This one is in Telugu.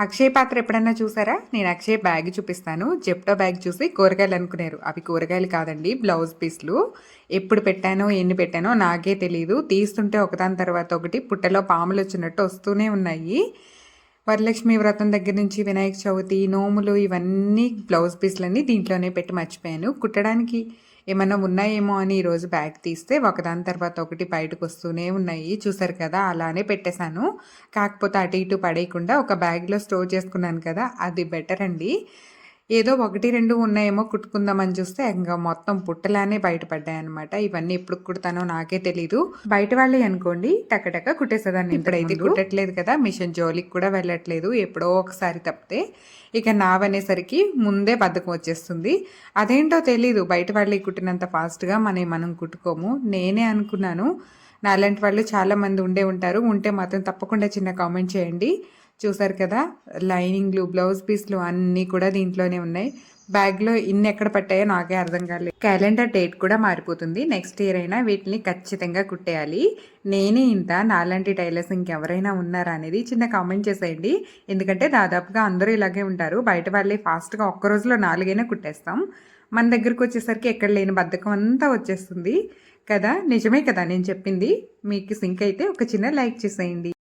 అక్షయ్ పాత్ర ఎప్పుడన్నా చూసారా? నేను అక్షయ్ బ్యాగ్ చూపిస్తాను. జెప్టో బ్యాగ్ చూసి కూరగాయలు అనుకున్నారు అవి కూరగాయలు కాదండి బ్లౌజ్ పీస్లు. ఎప్పుడు పెట్టానో ఎన్ని పెట్టానో నాకే తెలియదు తీస్తుంటే ఒకదాని తర్వాత ఒకటి పుట్టలో పాములు వచ్చినట్టు వస్తూనే ఉన్నాయి. వరలక్ష్మి వ్రతం దగ్గర నుంచి వినాయక చవితి నోములు ఇవన్నీ బ్లౌజ్ పీస్లన్నీ దీంట్లోనే పెట్టి మర్చిపోయాను. కుట్టడానికి ఏమైనా ఉన్నాయేమో అని ఈరోజు బ్యాగ్ తీస్తే ఒకదాని తర్వాత ఒకటి బయటకు వస్తూనే ఉన్నాయి. చూసారు కదా అలానే పెట్టేశాను. కాకపోతే అటు ఇటు పడేయకుండా ఒక బ్యాగ్లో స్టోర్ చేసుకున్నాను కదా అది బెటర్ అండి. ఏదో ఒకటి రెండు ఉన్నాయేమో కుట్టుకుందామని చూస్తే ఇంకా మొత్తం పుట్టలానే బయటపడ్డాయి అనమాట ఇవన్నీ ఎప్పుడు కుడతానో నాకే తెలీదు. బయట వాళ్ళే అనుకోండి టకటక కుట్టేసేదాన్ని ఇప్పుడైతే కుట్టట్లేదు కదా మిషన్ జోలికి కూడా వెళ్ళట్లేదు ఎప్పుడో ఒకసారి తప్పితే. ఇక నావనేసరికి ముందే బద్ధకం వచ్చేస్తుంది. అదేంటో తెలీదు బయట వాళ్ళే కుట్టినంత ఫాస్ట్గా మనం మనం కుట్టుకోము. నేనే అనుకున్నాను. నాలాంటి వాళ్ళు చాలా మంది ఉండే ఉంటారు. ఉంటే మాత్రం తప్పకుండా చిన్న కామెంట్ చేయండి. చూసారు కదా? లైనింగ్లు బ్లౌజ్ పీస్లు అన్నీ కూడా దీంట్లోనే ఉన్నాయి. బ్యాగ్లో ఇన్ని ఎక్కడ పట్టాయో నాకే అర్థం కాలేదు. క్యాలెండర్ డేట్ కూడా మారిపోతుంది. నెక్స్ట్ ఇయర్ అయినా వీటిని ఖచ్చితంగా కుట్టేయాలి. నేనే ఇంత నాలాంటి టైలర్స్ ఇంకెవరైనా ఉన్నారా అనేది చిన్న కామెంట్ చేసేయండి. ఎందుకంటే దాదాపుగా అందరూ ఇలాగే ఉంటారు. బయట వాళ్ళే ఫాస్ట్గా ఒక్క రోజులో నాలుగైనా కుట్టేస్తాం. మన దగ్గరకు వచ్చేసరికి ఎక్కడ లేని బద్ధకం అంతా వచ్చేస్తుంది. కదా? నిజమే కదా నేను చెప్పింది? మీకు సింక్ అయితే ఒక చిన్న లైక్ చేసేయండి.